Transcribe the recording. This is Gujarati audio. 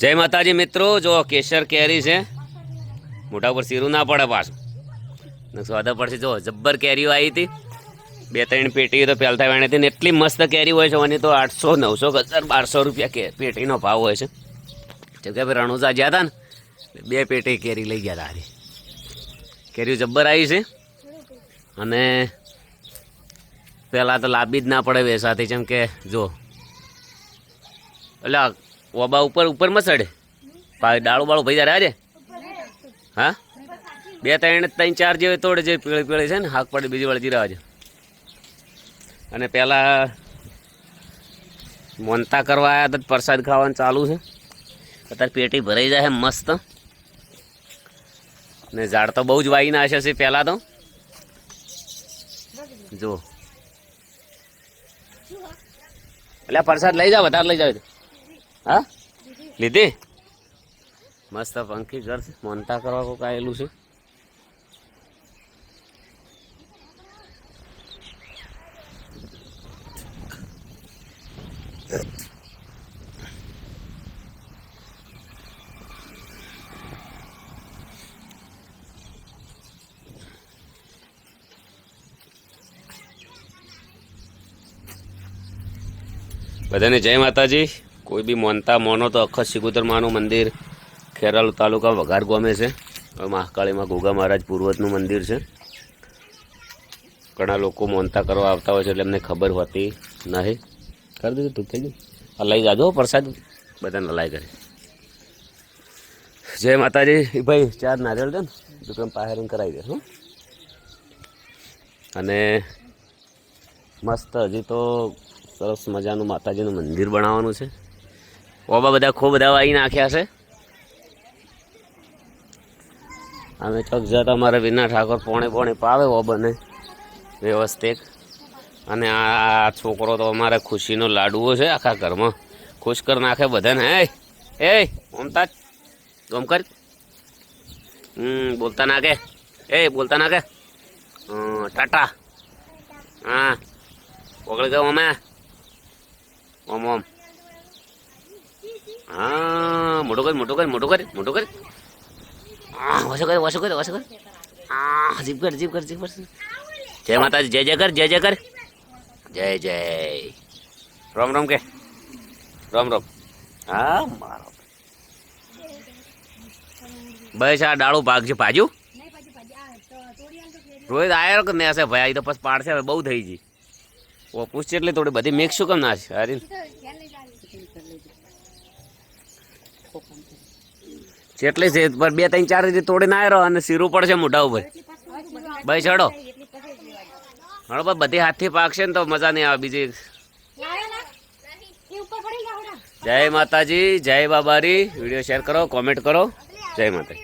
જય માતાજી મિત્રો, જો કેસર કેરી છે મોટા ઉપર સીરું ના પડે પાછું. સ્વાદા પડશે, જો જબ્બર કેરીઓ આવી હતી બે ત્રણ પેટીઓ તો પહેલતા વેણી હતી ને એટલી મસ્ત કેરી હોય છે, અને તો આઠસો, નવસો હજાર બારસો રૂપિયા કે પેટીનો ભાવ હોય છે. જેમ કે રણુજા ગયા હતા ને બે પેટી કેરી લઈ ગયા હતા કેરીઓ જબ્બર આવી છે, અને પહેલાં તો લાંબી જ ના પડે વેસાથી જેમ કે જો, એટલે ઓબા ઉપર ઉપર મસડે પા ડાળું બાળું ભાઈ જયારે આજે હા? બે, ત્રણ ત્રણ, ચાર જેવે તોડે જે પીળે પીળે છે ને, હાક પડે બીજી વાળી જીરા છે અને પહેલાં મોનતા કરવા આવ્યા હતા, પ્રસાદ ખાવાનું ચાલુ છે. અત્યારે પેટી ભરાઈ જાય મસ્ત. ને ઝાડ તો બહુ જ વાઈ નાશે છે પહેલાં તો. જો એટલે પ્રસાદ લઈ જાઓ, વધારે લઈ જાવ હા? લીધી? મસ્ત પંખી ઘર મોનતા કરવા કોક આવેલું છે. બધાને જય માતાજી. કોઈ બી મોનતા મોનો તો અખત શિકુતરમાનું મંદિર. ખેરાલુ તાલુકા વઘાર ગોમે છે. મહાકાળીમાં ગોગા મહારાજ પૂર્વજનું મંદિર છે. ઘણા લોકો મોનતા કરવા આવતા હોય છે એટલે એમને ખબર હોતી નહીં. કરી દીધું તું થઈ ગયું લઈ જાજો પ્રસાદ. બધાને લલાઈ કરી. જય માતાજી. ભાઈ ચાર નારિયેળ દે ને, દુકાન પાહેરણ કરાવી દે, હું. અને મસ્ત હજી તો સરસ મજાનું માતાજીનું મંદિર બનાવવાનું છે. ઓબા બધા ખૂબ બધા આવી નાખ્યા છે. અમે ચોક જતા અમારે વિના ઠાકોર પોણે પોણે પાવે ઓબને વ્યવસ્થિત. અને આ છોકરો તો અમારે ખુશીનો લાડુઓ છે આખા ઘરમાં. ખુશ કરી નાખે બધાને. હે એ ઓમતા ગમ કર. હમ બોલતા નાખે. એ બોલતા નાખે. હમ, ટાટા. હા ઓગળી ગયો અમે. ઓમ ઓમ. હા, મોટું કર મોટું કર મોટું કર મોટું કર. વસો કર વસો કર વસો કર. હા જીપ કર જીપ કર જીપ કર. જય માતાજી, જય જય કર, જય જય કર. જય જય. રોમ રોમ કે? રોમ રોમ. હા, મારો. બસ આ ડાળું ભાગ છે ભાજુ રોહિત આયો કે મેસે ભાઈ? તો પછી પાડશે બહુ થઈ ગઈ. ઓ પૂછશે એટલે થોડી બધી મિક્સ શું કેમ ના છે? અરે. જેટલી છે પર બે, ત્રણ, ચાર રીતે તોડીને આવ્યો અને સીરું પડશે મોઢા ઉપર. ભાઈ, ચડો. હળો ભાઈ, બધી હાથથી પાકશે ને તો મજા નહીં આવે. બીજી જય માતાજી, જય બાબારી. વીડિયો શેર કરો, કોમેન્ટ કરો. જય માતાજી.